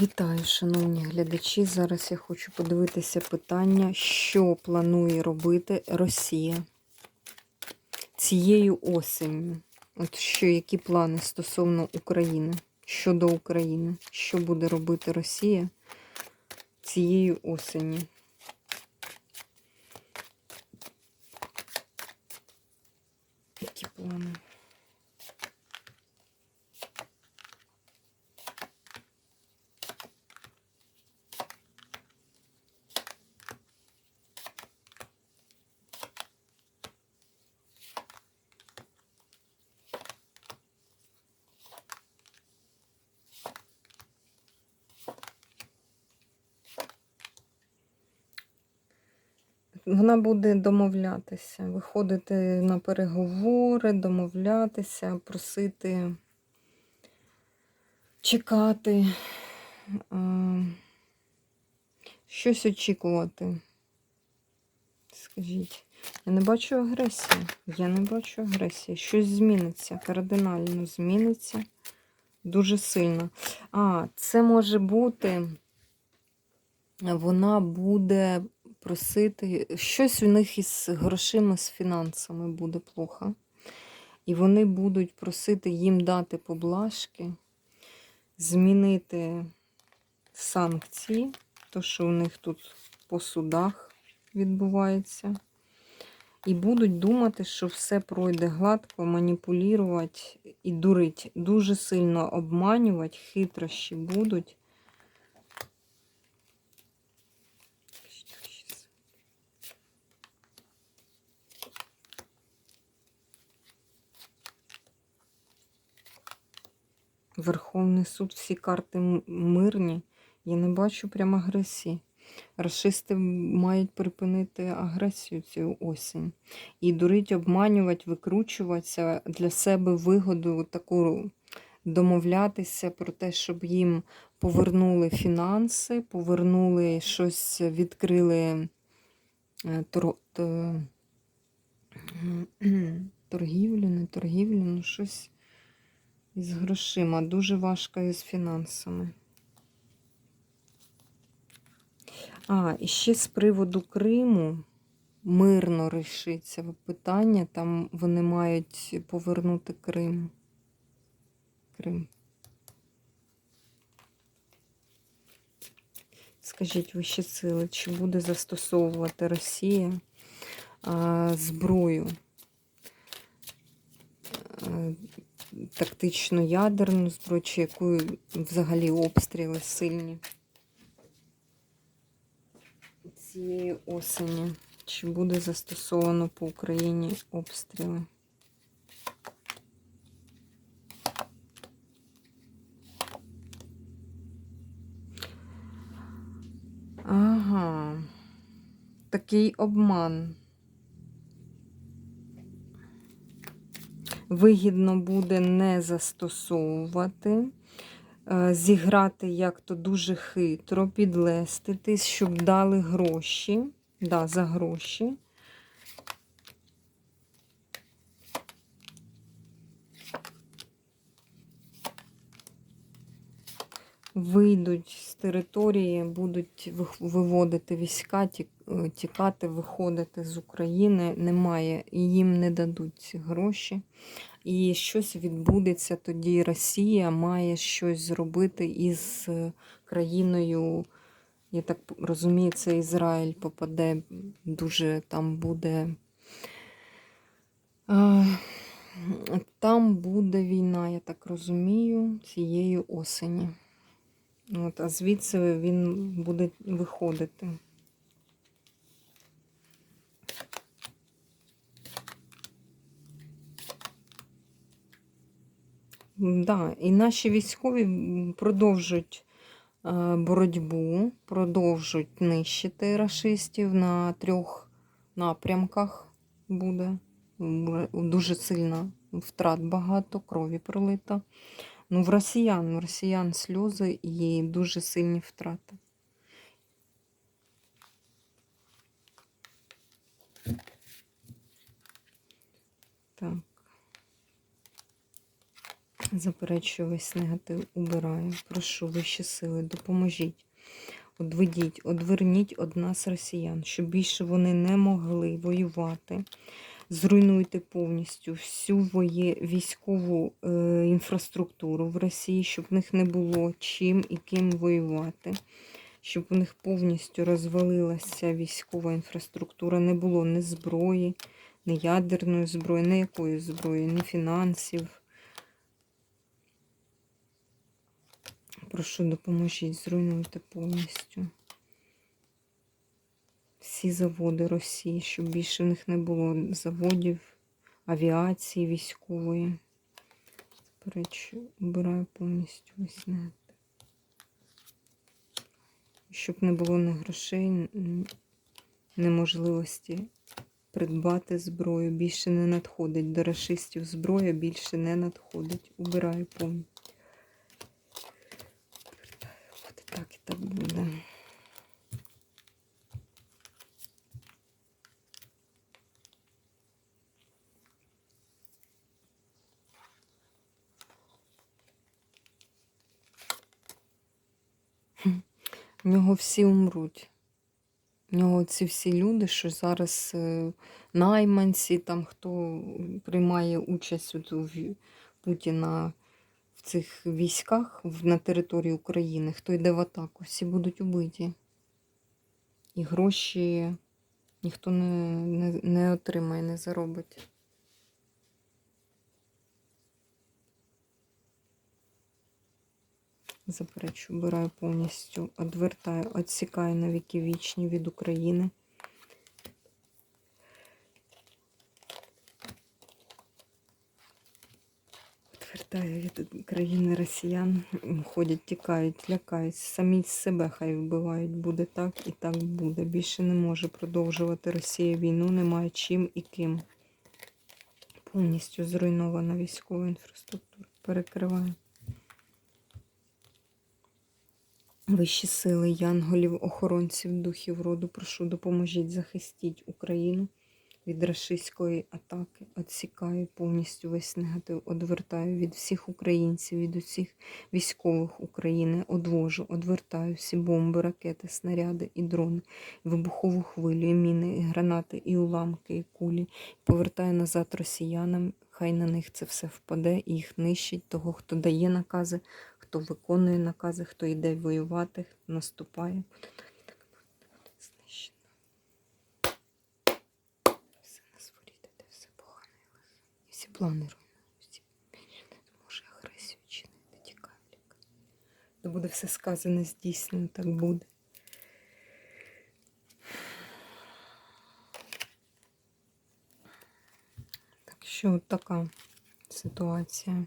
Вітаю, шановні глядачі. Зараз я хочу подивитися питання, що планує робити Росія цією осенню. От що, які плани стосовно України, щодо України, що буде робити Росія цією осені? Які плани? Вона буде домовлятися, виходити на переговори, домовлятися, просити чекати, щось очікувати. Скажіть, я не бачу агресії. Я не бачу агресії. Щось зміниться, кардинально зміниться дуже сильно. А, це може бути, вона буде просити, щось у них із грошима, з фінансами буде плохо. І вони будуть просити їм дати поблажки, змінити санкції, то, що у них тут по судах відбувається. І будуть думати, що все пройде гладко, маніпулювати і дурить. Дуже сильно обманювати, хитрощі будуть. Верховний суд, всі карти мирні. Я не бачу прям агресії. Рашисти мають припинити агресію цю осінь. І дурить, обманювати, викручуватися для себе вигоду таку домовлятися про те, щоб їм повернули фінанси, повернули щось, відкрили е, тор- то- торгівлю, не торгівлю, ну щось із грошима. Дуже важко із фінансами. А, і ще з приводу Криму мирно рішиться питання. Там вони мають повернути Крим. Крим. Скажіть вищі сили, чи буде застосовувати Росія а, зброю? Тактичну ядерну зброю, чи якою взагалі обстріли сильні? цієї осені. Чи буде застосовано по Україні обстріли? Ага, такий обман. Вигідно буде не застосовувати е, зіграти як-то дуже хитро, підлеститись, щоб дали гроші. Да, за гроші. Вийдуть з території, будуть виводити війська, е, тікати, виходити з України. Немає, і їм не дадуть ці гроші. І щось відбудеться тоді. Росія має щось зробити із е, країною. Я так розумію, це Ізраїль попаде, дуже там буде. е, Там буде війна, я так розумію, цієї осені. От, а звідси він буде виходити. Да, і наші військові продовжують е, боротьбу, продовжують нищити рашистів на трьох напрямках буде. Дуже сильно втрат багато, крові пролито. Ну, в росіян, в росіян сльози і дуже сильні втрати. Так. Заперечую весь негатив, убираю. Прошу вищі сили, допоможіть. Одведіть, одверніть од нас росіян, щоб більше вони не могли воювати. Зруйнуйте повністю всю військову е, інфраструктуру в Росії, щоб в них не було чим і ким воювати, щоб у них повністю розвалилася військова інфраструктура, не було ні зброї, ні ядерної зброї, ні якої зброї, ні фінансів. Прошу, допоможіть, зруйнуйте повністю всі заводи Росії, щоб більше в них не було заводів, авіації військової. Заперечую, обираю повністю весь негатив. Щоб не було ні грошей, неможливості придбати зброю. Більше не надходить. До рашистів зброя більше не надходить. Убираю повністю. От і так і так буде. В нього всі умруть. В нього ці всі люди, що зараз е, найманці, там хто приймає участь у Путіна в цих військах на території України, хто йде в атаку, всі будуть убиті. І гроші ніхто не, не, не отримає, не заробить. Заперечу, обираю повністю, одвертаю, відсікаю на віки вічні від України. Відвертаю від країни росіян, ходять, тікають, лякають, самі себе хай вбивають. Буде так і так буде. Більше не може продовжувати Росія війну, немає чим і ким. Повністю зруйнована військова інфраструктура. Перекриваю. Вищі сили, янголів, охоронців, духів роду, прошу, допоможіть, захистіть Україну від рашистської атаки. Отсікаю повністю весь негатив, одвертаю від всіх українців, від усіх військових України, одвожу, одвертаю всі бомби, ракети, снаряди і дрони, вибухову хвилю, і міни, і гранати, і уламки, і кулі. Повертаю назад росіянам. Хай на них це все впаде і їх нищить, того, хто дає накази, хто виконує накази, хто йде воювати, хто наступає. Все на де все погане і всі плани. Всі може агресію чинити, тікає. То буде все сказане, здійснено, так буде. Так що от така ситуація.